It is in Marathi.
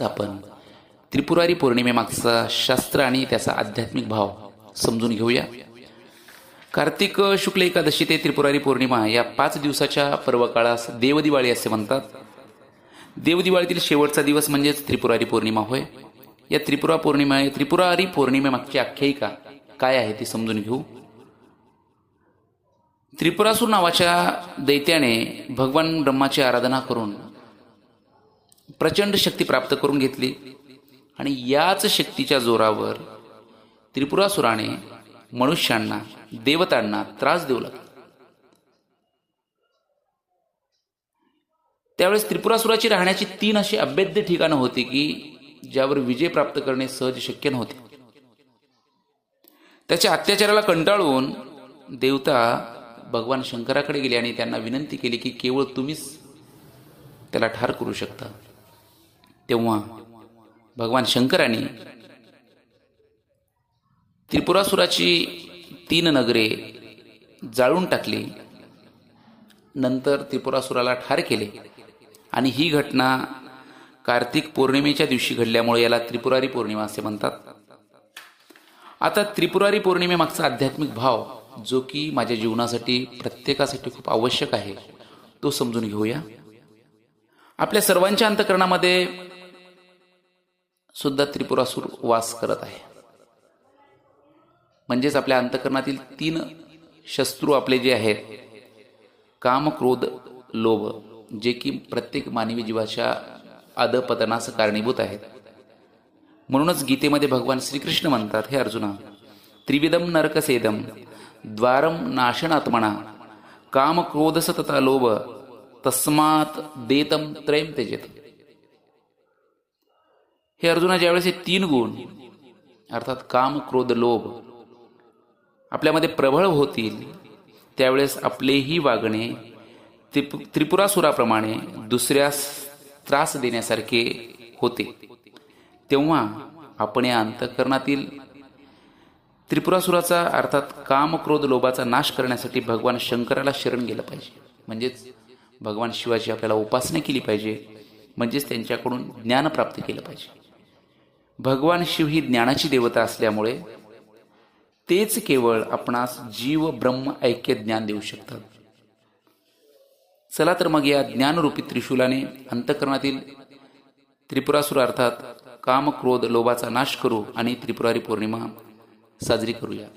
आपण त्रिपुरारी पौर्णिमेमागचा शास्त्र आणि त्याचा आध्यात्मिक भाव समजून घेऊया. कार्तिक शुक्ल एकादशी ते त्रिपुरारी पौर्णिमा या पाच दिवसाच्या पर्वकाळास देवदिवाळी असे म्हणतात. देवदिवाळीतील शेवटचा दिवस म्हणजेच त्रिपुरारी पौर्णिमा होय. या त्रिपुरा पौर्णिमा त्रिपुरारी पौर्णिमेमागची आख्यायिका काय आहे ती समजून घेऊ. त्रिपुरासूर नावाच्या दैत्याने भगवान ब्रह्माची आराधना करून प्रचंड शक्ती प्राप्त करून घेतली. आणि याच शक्तीच्या जोरावर त्रिपुरासुराने मनुष्यांना देवतांना त्रास देऊ लागला. त्यावेळेस त्रिपुरासुराची राहण्याची तीन अशी अभेद्य ठिकाणं होती की ज्यावर विजय प्राप्त करणे सहज शक्य नव्हते. त्याच्या अत्याचाराला कंटाळून देवता भगवान शंकराकडे गेले आणि त्यांना विनंती केली की केवळ तुम्हीच त्याला ठार करू शकता. तेव्हा भगवान शंकरांनी त्रिपुरासुराची तीन नगरे जाळून टाकली. नंतर त्रिपुरासुराला ठार केले. आणि ही घटना कार्तिक पौर्णिमेच्या दिवशी घडल्यामुळे याला त्रिपुरारी पौर्णिमा असे म्हणतात. आता त्रिपुरारी पौर्णिमेमागचा आध्यात्मिक भाव जो की माझ्या जीवनासाठी प्रत्येकासाठी खूप आवश्यक आहे तो समजून घेऊया. आपल्या सर्वांच्या अंतकरणामध्ये सुद्धा त्रिपुरासूर वास करत आहे. म्हणजेच आपल्या अंतकरणातील तीन शत्रू आपले जे आहेत काम क्रोध लोभ जे की प्रत्येक मानवी जीवाच्या अधपतनास कारणीभूत आहेत. म्हणूनच गीतेमध्ये भगवान श्रीकृष्ण म्हणतात हे अर्जुना त्रिविदम नरकसेदम द्वारम नाशनात्मना काम क्रोधस तथा लोभ तस्मात देतम त्रयम तेजेत हे अर्जुनाच्या ज्यावेळेस हे तीन गुण अर्थात काम क्रोध लोभ आपल्यामध्ये प्रबळ होतील त्यावेळेस आपलेही वागणे त्रिप त्रिपुरासुराप्रमाणे दुसऱ्यास त्रास देण्यासारखे होते. तेव्हा आपण या अंतकरणातील त्रिपुरासुराचा अर्थात काम क्रोध लोभाचा नाश करण्यासाठी भगवान शंकराला शरण गेलं पाहिजे. म्हणजेच भगवान शिवाची आपल्याला उपासना केली पाहिजे. म्हणजेच त्यांच्याकडून ज्ञान प्राप्त केलं पाहिजे. भगवान शिव ही ज्ञानाची देवता असल्यामुळे तेच केवळ आपणास जीव ब्रह्म ऐक्य ज्ञान देऊ शकतात. चला तर मग या ज्ञानरूपी त्रिशूलाने अंतकरणातील त्रिपुरासुर अर्थात काम क्रोध लोभाचा नाश करू आणि त्रिपुरारी पौर्णिमा साजरी करूया.